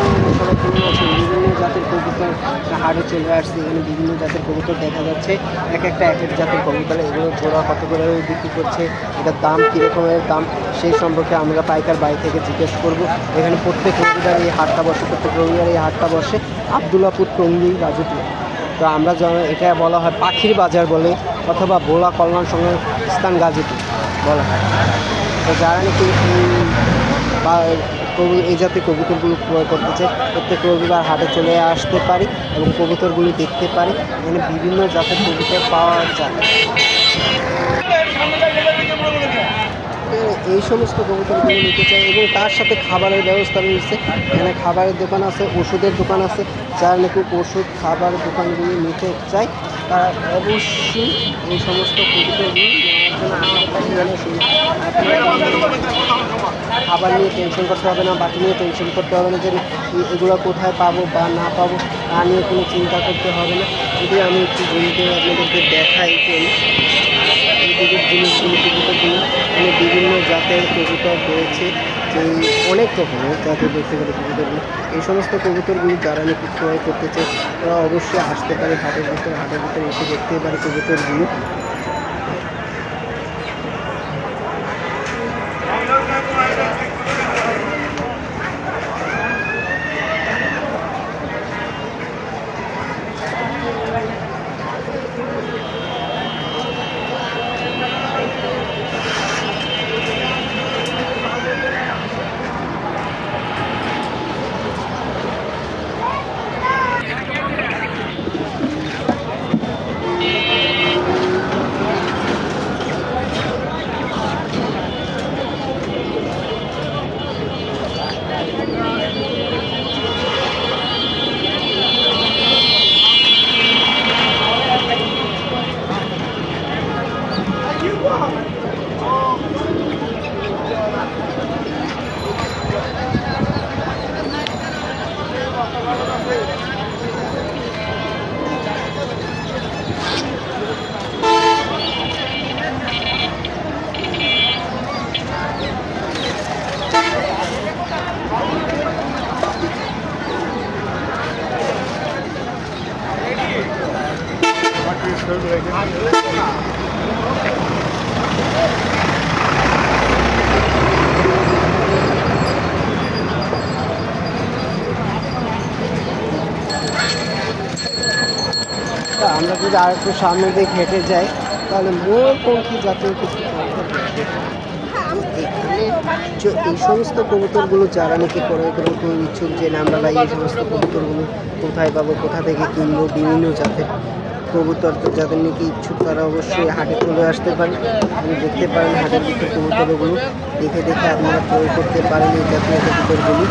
বিভিন্ন জাতের হাটে চলে আসছে এখানে বিভিন্ন জাতের কবুতর দেখা যাচ্ছে এক একটা এক এক জাতের কবুতর এগুলো জোড়া কত করে বিক্রি করছে এটার দাম কীরকমের দাম সেই সম্পর্কে আমরা পাইকার বাড়ি থেকে জিজ্ঞেস করব এখানে প্রত্যেক রবিবার এই হাটটা বসে প্রত্যেক রবিবার এই হাটটা বসে আবদুল্লাপুর টঙ্গি রাজুপুর তো আমরা এটা বলা হয় পাখির বাজার বলে অথবা ভোলা কল্যাণ সঙ্গে স্থান গাজীপুর বলা হয় তো যারা নাকি এই জাতীয় কবুতরগুলো ক্রয় করতে চাই। প্রত্যেক রবিবার হাটে চলে আসতে পারি এবং কবুতরগুলি দেখতে পারি। এখানে বিভিন্ন জাতের কবুতর পাওয়া যায়। এই সমস্ত কবুতরগুলো নিতে চাই এবং তার সাথে খাবারের ব্যবস্থা রয়েছে। এখানে খাবারের দোকান আছে, ওষুধের দোকান আছে। যার নাকি ওষুধ, খাবার দোকানগুলি নিতে চাই, তারা অবশ্যই এই সমস্ত কবুতরগুলি খাবার নিয়ে টেনশন করতে হবে না, বাকি নিয়ে টেনশন করতে হবে না যে এগুলো কোথায় পাবো বা না পাবো, তা নিয়ে কোনো চিন্তা করতে হবে না। যদি আমি একটু জমিতে আপনাদেরকে দেখাই যে এই দিকের জিনিসগুলো কবুতরগুলো এখানে বিভিন্ন জাতের কবুতর রয়েছে, যে অনেক রকমের জাতের দেখতে গেলে কবুতরগুলো এই সমস্ত কবুতরগুলি যারা নাকি ক্রয় করতে চায়, তারা অবশ্যই আসতে পারে হাটের ভিতরে। হাটের ভিতরে এসে দেখতে পারে কবুতরগুলো তা আমরা যদি আর একটু সামনে দিকে হেঁটে যাই, তাহলে ময়ূরপঙ্খী জাতীয় কিছু এই সমস্ত কবুতরগুলো যারা নাকি ক্রয় করে খুব ইচ্ছুক যে আমরা এই সমস্ত কবুতরগুলো কোথায় পাবো, কোথা থেকে কিনবো? বিভিন্ন জাতের কবুতর যাদের নাকি ইচ্ছুক তারা অবশ্যই হাটে চলে আসতে পারে। আপনি দেখতে পারেন হাটের কিছু কবুতরগুলো। দেখে দেখে আপনারা ক্রয় করতে পারেন এই জাতীয় কবুতরগুলি।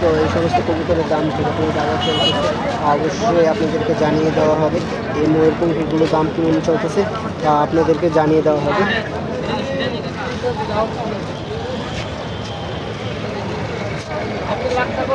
তো এই সমস্ত কবুতরের দাম কীরকম দাঁড়া চলতেছে অবশ্যই আপনাদেরকে জানিয়ে দেওয়া হবে। এই ময়ের পঙ্খিগুলো দাম কেমন চলতেছে তা আপনাদেরকে জানিয়ে দেওয়া হবে। লাখ টাকা